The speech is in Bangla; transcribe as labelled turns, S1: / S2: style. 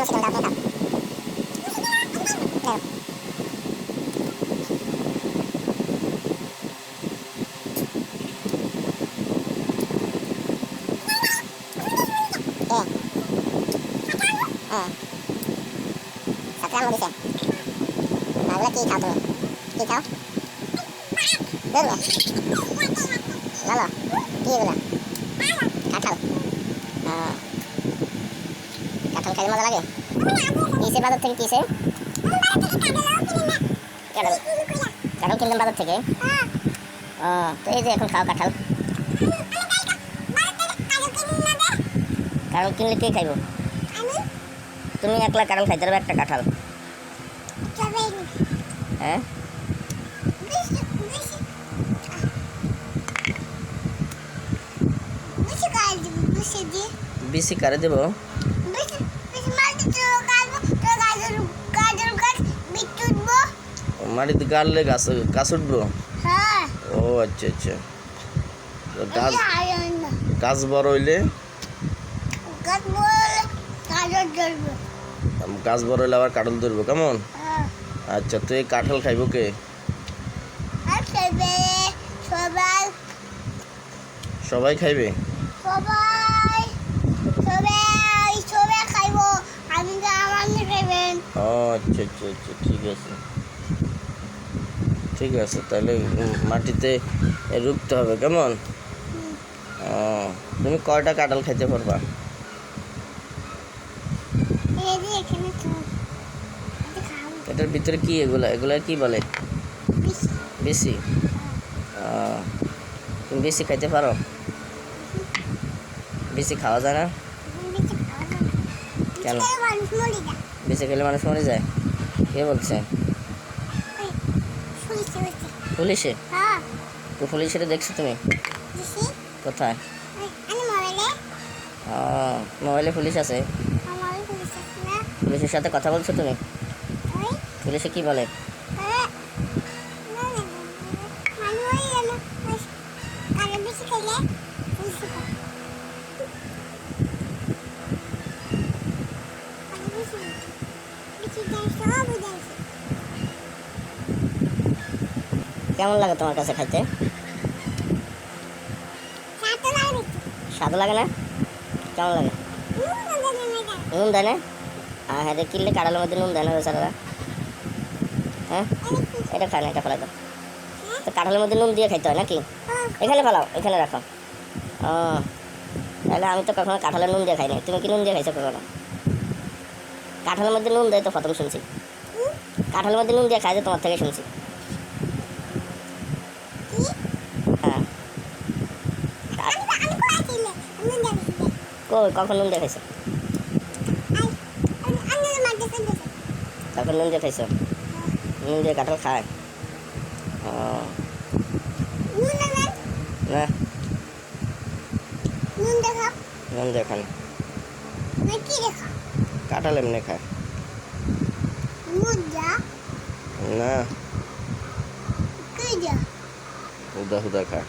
S1: আমার সেখানটা আপনি খান নাও। কে? হ্যাঁ। সাথে আম্মু দিছে। না, ওগুলা কি খাও তুমি? কি খাও? বেরোবে? লালা, কি এগুলা? কাঁঠাল। আহ, কাঁঠাল খাইলে মজা লাগে কিসে বাজার থেকে কিসে? কাঁঠাল কিনলাম বাজার থেকে? ও তো এই যে এখন খাও কাঁঠাল। কাঁঠাল কিনলে কে খাইব? তুমি একলা কাঁঠাল খাইতে পারবে একটা কাঁঠাল। হ্যাঁ? বিসি কারে দেব? মাটিতে গাড়লে গাছ গাছ উঠবো ও আচ্ছা আচ্ছা। গাছ গাছ বড় হইলে? গাছ বড় হইলে আবার কাঁঠাল ধরবো কেমন? আচ্ছা তো এই কাঁঠাল খাইব কে?
S2: সবাই।
S1: খাইবে?
S2: সবাই
S1: ও আচ্ছা আচ্ছা আচ্ছা ঠিক আছে। ঠিক আছে তাহলে মাটিতে রুখতে হবে কেমন? তুমি কয়টা কাঁঠাল খেতে পারবা? এটার ভিতরে কি এগুলা? এগুলা কি বলে?
S2: বেশি
S1: তুমি বেশি খাইতে পারো? বেশি খাওয়া যায় না। কেন?
S2: বেশি গেলে মানুষ মরে যায়।
S1: কে বলছে। পুলিশে? তো পুলিশের দেখছ তুমি? কোথায়?
S2: মোবাইলে
S1: পুলিশ আছে। পুলিশের সাথে কথা বলছো তুমি? পুলিশে কি বলে
S2: এ, না, না, না, না, মানুষ ওই এলো, ওই, কারও বেশি খেলে বেশি খায়। কারও বেশি বেশি দেয়, সবই দেয়।
S1: কেমন লাগে তোমার কাছে খাইতে? স্বাদ লাগে না কেমন লাগে? নুন দেয় না? আর হ্যাঁ কিনলে কাঁড়ালের মধ্যে নুন দেয় না বেচারারা হ্যাঁ? এটা খায় না এটা ফেলাই দাও। তো কাঁঠালের মধ্যে নুন দিয়ে খাইতে হয় নাকি? এখানে ফেলাও এখানে রাখো। ও তাহলে আমি তো কখনো কাঁঠালের নুন দিয়ে খাই নাই তুমি কি নুন দিয়ে খাইছো কখনো? কাঁঠালের মধ্যে নুন দেয় তো প্রথম শুনছি। কাঁঠালের মধ্যে নুন দিয়ে খাই যে তোমার থেকে শুনছি হ্যাঁ কই কখন নুন দিয়ে খাইছো কখন নুন দিয়ে খাইছো নুন দিয়ে কাঁঠাল খায়। ও। না। নুন দিয়ে খান কাঁঠাল এমনি খায়। না। হুদা হুদা খায়।